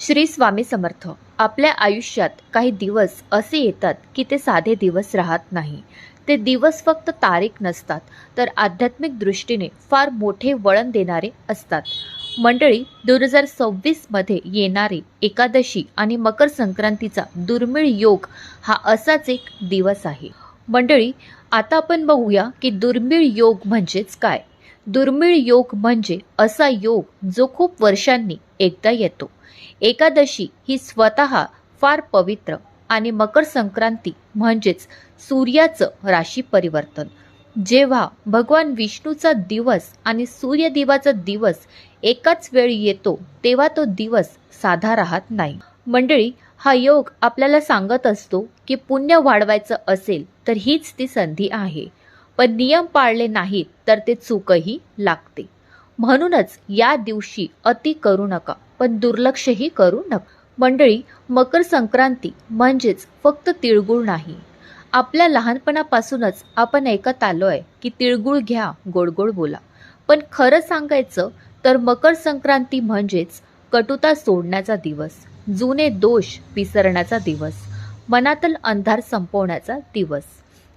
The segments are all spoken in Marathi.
श्री स्वामी समर्थ आपल्या आयुष्यात काही दिवस असे येतात की ते साधे दिवस राहत नाही. ते दिवस फक्त तारीख नसतात तर आध्यात्मिक दृष्टीने फार मोठे वळण देणारे असतात. मंडळी दोन हजार सव्वीसमध्ये येणारी एकादशी आणि मकर संक्रांतीचा दुर्मिळ योग हा असाच एक दिवस आहे. मंडळी आता आपण बघूया की दुर्मिळ योग म्हणजेच काय. दुर्मिळ योग म्हणजे असा योग जो खूप वर्षांनी एकदा येतो. एकादशी ही स्वतः फार पवित्र आणि मकर संक्रांती म्हणजेच सूर्याचं राशी परिवर्तन. जेव्हा भगवान विष्णूचा दिवस आणि सूर्यदेवाचा दिवस एकाच वेळी येतो तेव्हा तो दिवस साधा राहत नाही. मंडळी हा योग आपल्याला सांगत असतो की पुण्य वाढवायचं असेल तर हीच ती संधी आहे. पण नियम पाळले नाहीत तर ते चूकही लागते. म्हणूनच या दिवशी अति करू नका पण दुर्लक्षही करू नका. मंडळी मकर संक्रांती म्हणजेच फक्त तिळगुळ नाही. आपल्या लहानपणापासूनच आपण ऐकत आलो आहे की तिळगुळ घ्या गोड गोड बोला. पण खरं सांगायचं तर मकर संक्रांती म्हणजेच कटुता सोडण्याचा दिवस जुने दोष विसरण्याचा दिवस मनातील अंधार संपवण्याचा दिवस.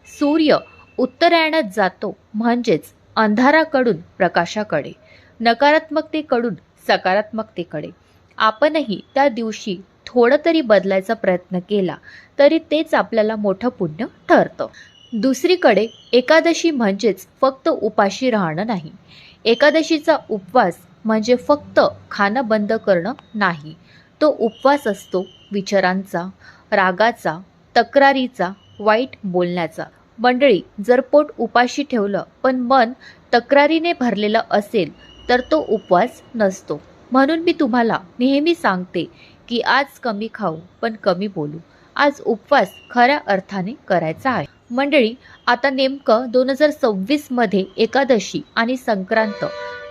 सूर्य उत्तरायणात जातो म्हणजेच अंधाराकडून प्रकाशाकडे नकारात्मकतेकडून सकारात्मकतेकडे. आपणही त्या दिवशी थोडं तरी बदलायचा प्रयत्न केला तरी तेच आपल्याला मोठं पुण्य ठरतं. दुसरीकडे एकादशी म्हणजेच फक्त उपाशी राहणं नाही. एकादशीचा उपवास म्हणजे फक्त खाणं बंद करणं नाही. तो उपवास असतो विचारांचा रागाचा तक्रारीचा वाईट बोलण्याचा. मंडळी जर पोट उपाशी ठेवलं पण मन तक्रारीने भरलेलं असेल तर तो उपवास नसतो. म्हणून मी तुम्हाला नेहमी सांगते की आज कमी खाऊ पण कमी बोलू. आज उपवास खऱ्या अर्थाने करायचा आहे. मंडळी आता नेमकं दोन हजार सव्वीसमध्ये एकादशी आणि संक्रांत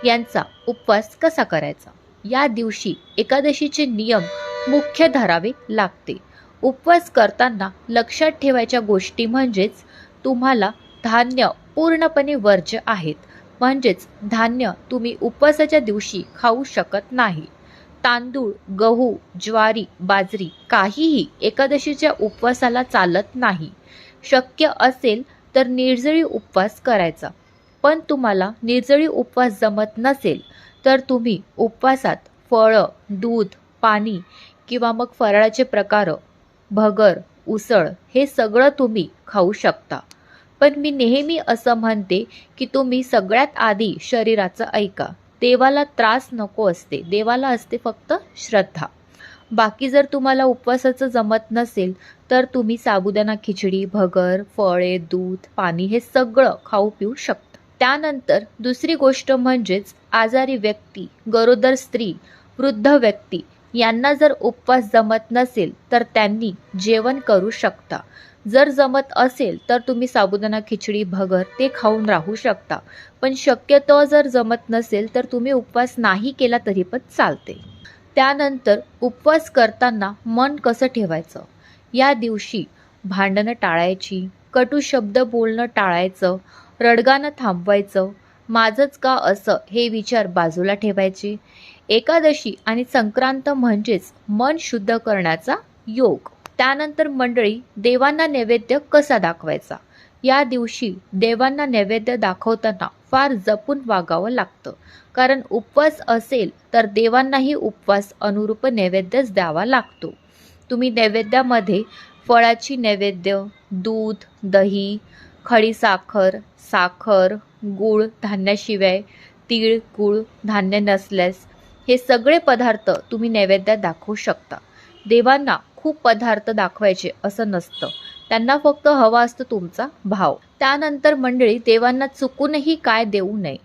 यांचा उपवास कसा करायचा? या दिवशी एकादशीचे नियम मुख्य धरावे लागते. उपवास करताना लक्षात ठेवायच्या गोष्टी म्हणजेच तुम्हाला धान्य पूर्णपणे वर्ज्य आहेत. म्हणजेच धान्य तुम्ही उपवासाच्या दिवशी खाऊ शकत नाही. तांदूळ गहू ज्वारी बाजरी काहीही एकादशीच्या उपवासाला चालत नाही. शक्य असेल तर निर्जळी उपवास करायचा. पण तुम्हाला निर्जळी उपवास जमत नसेल तर तुम्ही उपवासात फळं दूध पाणी किंवा मग फराळाचे प्रकार भगर उसळ हे सगळं तुम्ही खाऊ शकता. पण मी नेहमी असं म्हणते की तुम्ही सगळ्यात आधी शरीराचं ऐका. देवाला त्रास नको असते. देवाला असते फक्त श्रद्धा. बाकी जर तुम्हाला उपवासाचं जमत नसेल तर तुम्ही साबुदाणा खिचडी भगर फळे दूध पाणी हे सगळं खाऊ पिऊ शकता. त्यानंतर दुसरी गोष्ट म्हणजेच आजारी व्यक्ती गरोदर स्त्री वृद्ध व्यक्ती यांना जर उपवास जमत नसेल तर त्यांनी जेवण करू शकता. जर जमत असेल तर तुम्ही साबुदाणा खिचडी भगर ते खाऊन राहू शकता. पण शक्यतो जर जमत नसेल तर तुम्ही उपवास नाही केला तरी पण चालते. त्यानंतर उपवास करताना मन कसं ठेवायचं? या दिवशी भांडणं टाळायची कटू शब्द बोलणं टाळायचं रडगानं थांबवायचं माझंच का असं हे विचार बाजूला ठेवायचे? एकादशी आणि संक्रांत म्हणजेच मन शुद्ध करण्याचा योग. त्यानंतर मंडळी देवांना नैवेद्य कसा दाखवायचा? या दिवशी देवांना नैवेद्य दाखवताना फार जपून वागावं लागतं. कारण उपवास असेल तर देवांनाही उपवास अनुरूप नैवेद्यच द्यावा लागतो. तुम्ही नैवेद्यामध्ये फळाची नैवेद्य दूध दही खडी साखर साखर गूळ धान्याशिवाय तीळ गूळ धान्य नसल्यास हे सगळे पदार्थ तुम्ही नैवेद्यात दाखवू शकता. देवांना खूप पदार्थ दाखवायचे असं नसतं. त्यांना फक्त हवा असतो तुमचा भाव. त्यानंतर मंडळी देवांना चुकूनही काय देऊ नये?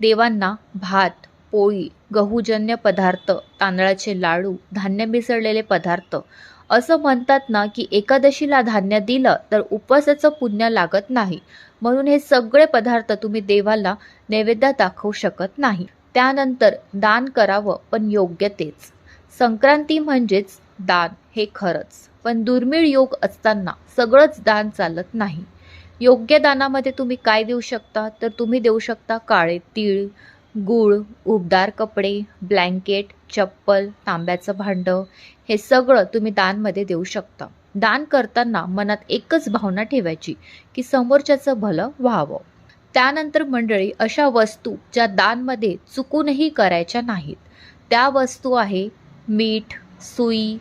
देवांना भात पोळी गहूजन्य पदार्थ तांदळाचे लाडू धान्य मिसळलेले पदार्थ. असं म्हणतात ना की एकादशीला धान्य दिलं तर उपवासाचं पुण्य लागत नाही. म्हणून हे सगळे पदार्थ तुम्ही देवाला नैवेद्यात दाखवू शकत नाही. त्यानंतर दान करावं पण योग्य तेच. संक्रांती म्हणजेच दान हे खरंच. पण दुर्मिळ योग असताना सगळंच दान चालत नाही. योग्य दानामध्ये तुम्ही काय देऊ शकता? तर तुम्ही देऊ शकता काळे तीळ गूळ उबदार कपडे ब्लँकेट चप्पल तांब्याचं भांडं हे सगळं तुम्ही दानमध्ये देऊ शकता. दान करताना मनात एकच भावना ठेवायची की समोरच्याचं भलं व्हावं. त्यानंतर मंडळी अशा वस्तू ज्या दानमध्ये चुकूनही करायच्या नाहीत. त्या वस्तू आहे मीठ सुई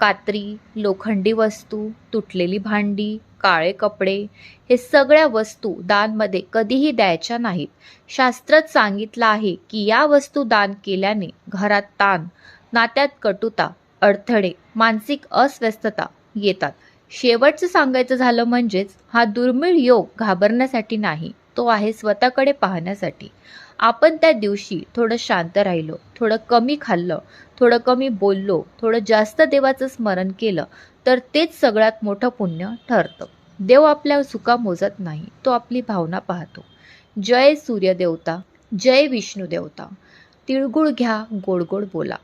कात्री लोखंडी वस्तू तुटलेली भांडी काळे कपडे. हे सगळ्या वस्तू दानमध्ये कधीही द्यायच्या नाहीत. शास्त्रात सांगितलं आहे की या वस्तू दान केल्याने घरात ताण नात्यात कटुता अडथळे मानसिक अस्वस्थता येतात. शेवटचं सांगायचं झालं म्हणजेच हा दुर्मिळ योग घाबरण्यासाठी नाही तो आहे स्वतःकडे पाहण्यासाठी. आपण त्या दिवशी थोडं शांत राहिलो थोडं कमी खाल्लं थोडं कमी बोललो थोडं जास्त देवाचं स्मरण केलं तर तेच सगळ्यात मोठं पुण्य ठरतं. देव आपल्या सुका मोजत नाही तो आपली भावना पाहतो. जय सूर्यदेवता जय विष्णू देवता तिळगुळ घ्या गोड गोड बोला.